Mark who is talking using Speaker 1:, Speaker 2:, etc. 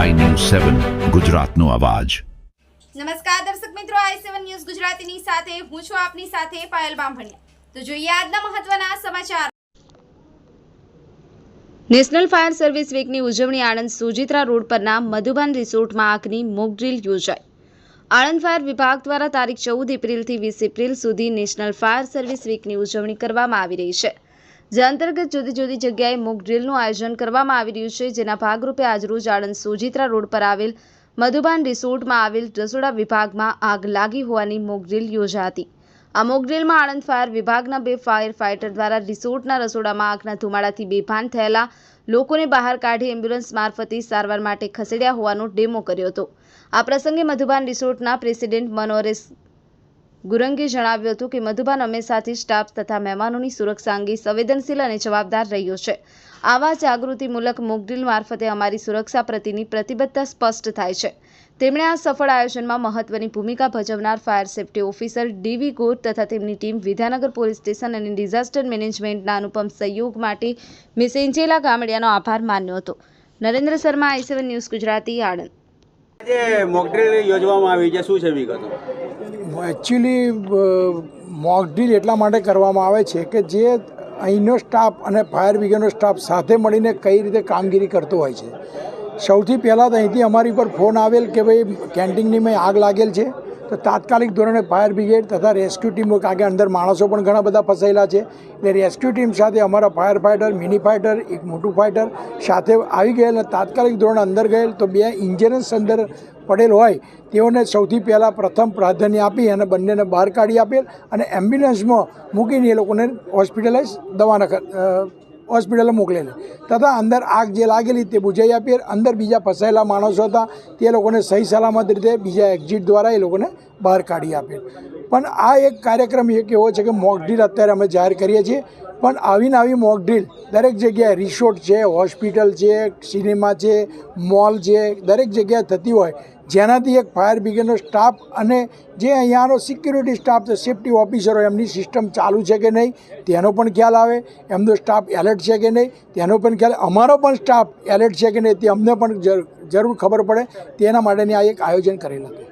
Speaker 1: સેવન ગુજરાતનો અવાજ.
Speaker 2: નમસ્કાર દર્શક મિત્રો આઈ સેવન ન્યૂઝ ગુજરાતીની સાથે હું છું આપની સાથે પાયલ બામભણિયા. તો જોઈએ આજના મહત્વના સમાચાર. નેશનલ ફાયર સર્વિસ વીકની ઉજવણી આણંદ સુજિત્રા રોડ પરના મધુબન રિસોર્ટમાં આગની મોક ડ્રીલ યોજાઈ. આણંદ ફાયર વિભાગ દ્વારા તારીખ ચૌદ એપ્રિલથી વીસ એપ્રિલ સુધી નેશનલ ફાયર સર્વિસ વીકની ઉજવણી કરવામાં આવી રહી છે. જે અંતર્ગત જુદી જુદી જગ્યાએ મોક ડ્રીલનું આયોજન કરવામાં આવી રહ્યું છે, જેના ભાગરૂપે આજરોજ આણંદ સોજિત્રા રોડ પર આવેલ મધુબાન રિસોર્ટમાં આવેલ રસોડા વિભાગમાં આગ લાગી હોવાની મોક ડ્રીલ યોજા હતી. આ મોક ડ્રીલમાં આણંદ ફાયર વિભાગના બે ફાયર ફાઇટર દ્વારા રિસોર્ટના રસોડામાં આગના ધુમાડાથી બેભાન થયેલા લોકોને બહાર કાઢી એમ્બ્યુલન્સ મારફતે સારવાર માટે ખસેડ્યા હોવાનો ડેમો કર્યો હતો. આ પ્રસંગે મધુબાન રિસોર્ટના પ્રેસિડેન્ટ મનોરેશ ગુરંગે જણાવ્યું હતું કે મધુબાન હંમેશાથી સ્ટાફ તથા મહેમાનોની સુરક્ષા અંગે સંવેદનશીલ અને જવાબદાર રહ્યો છે. આવા જાગૃતિમૂલક મોકડ્રીલ મારફતે અમારી સુરક્ષા પ્રત્યેની પ્રતિબદ્ધતા સ્પષ્ટ થાય છે. તેમણે આ સફળ આયોજનમાં મહત્વની ભૂમિકા ભજવનાર fire safety officer DV Gor તથા તેમની ટીમ વિદ્યાનગર પોલીસ સ્ટેશન અને ડિઝાસ્ટર મેનેજમેન્ટના અનુપમ સહયોગ માટે મિસ એન્જેલા ગામડિયાનો આભાર માન્યો હતો. Narendra Sharma, I news Gujarati, Anand.
Speaker 3: Mock drill શું છે વિગતો?
Speaker 4: એકચ્યુઅલી મોક એટલા માટે કરવામાં આવે છે કે જે અહીંનો સ્ટાફ અને ફાયર બ્રિગેડનો સ્ટાફ સાથે મળીને કઈ રીતે કામગીરી કરતો હોય છે. સૌથી પહેલાં તો અહીંથી અમારી પર ફોન આવેલ કે ભાઈ કેન્ટીનની મેં આગ લાગેલ છે. તો તાત્કાલિક ધોરણે ફાયર બ્રિગેડ તથા રેસ્ક્યુ ટીમો કારણ અંદર માણસો પણ ઘણા બધા ફસાયેલા છે. એટલે રેસ્ક્યુ ટીમ સાથે અમારા ફાયર ફાઇટર મિની ફાઇટર એક મોટું ફાઇટર સાથે આવી ગયેલ અને તાત્કાલિક ધોરણે અંદર ગયેલ તો બે ઇન્જિનિયર્સ અંદર પડેલ હોય તેઓને સૌથી પહેલાં પ્રથમ પ્રાધાન્ય આપી અને બંનેને બહાર કાઢી આપેલ અને એમ્બ્યુલન્સમાં મૂકીને એ લોકોને હોસ્પિટલાઇઝ દવાના હોસ્પિટલે મોકલેલી. તથા અંદર આગ જે લાગેલી તે બુઝાઈ આપી અંદર બીજા ફસાયેલા માણસો હતા, તે લોકોને સહી સલામત રીતે બીજા એક્ઝિટ દ્વારા એ લોકોને બહાર કાઢી આપેલ પણ આ એક કાર્યક્રમ એક એવો છે કે મોકડ્રીલ અત્યારે અમે જાહેર કરીએ છીએ. પણ આવીને આવી મોકડ્રીલ દરેક જગ્યાએ રિસોર્ટ છે હોસ્પિટલ છે સિનેમા છે મોલ છે, દરેક જગ્યાએ થતી હોય જેનાથી એક ફાયર બ્રિગેડનો સ્ટાફ અને જે અહીંયાનો સિક્યુરિટી સ્ટાફ છે, સેફ્ટી ઓફિસરો, એમની સિસ્ટમ ચાલુ છે કે નહીં, તેનો પણ ખ્યાલ આવે. એમનો સ્ટાફ એલર્ટ છે કે નહીં, તેનો પણ ખ્યાલ અમારો પણ સ્ટાફ એલર્ટ છે કે નહીં, તે અમને પણ જરૂર ખબર પડે. તેના માટેની આ એક આયોજન કરેલ હતું.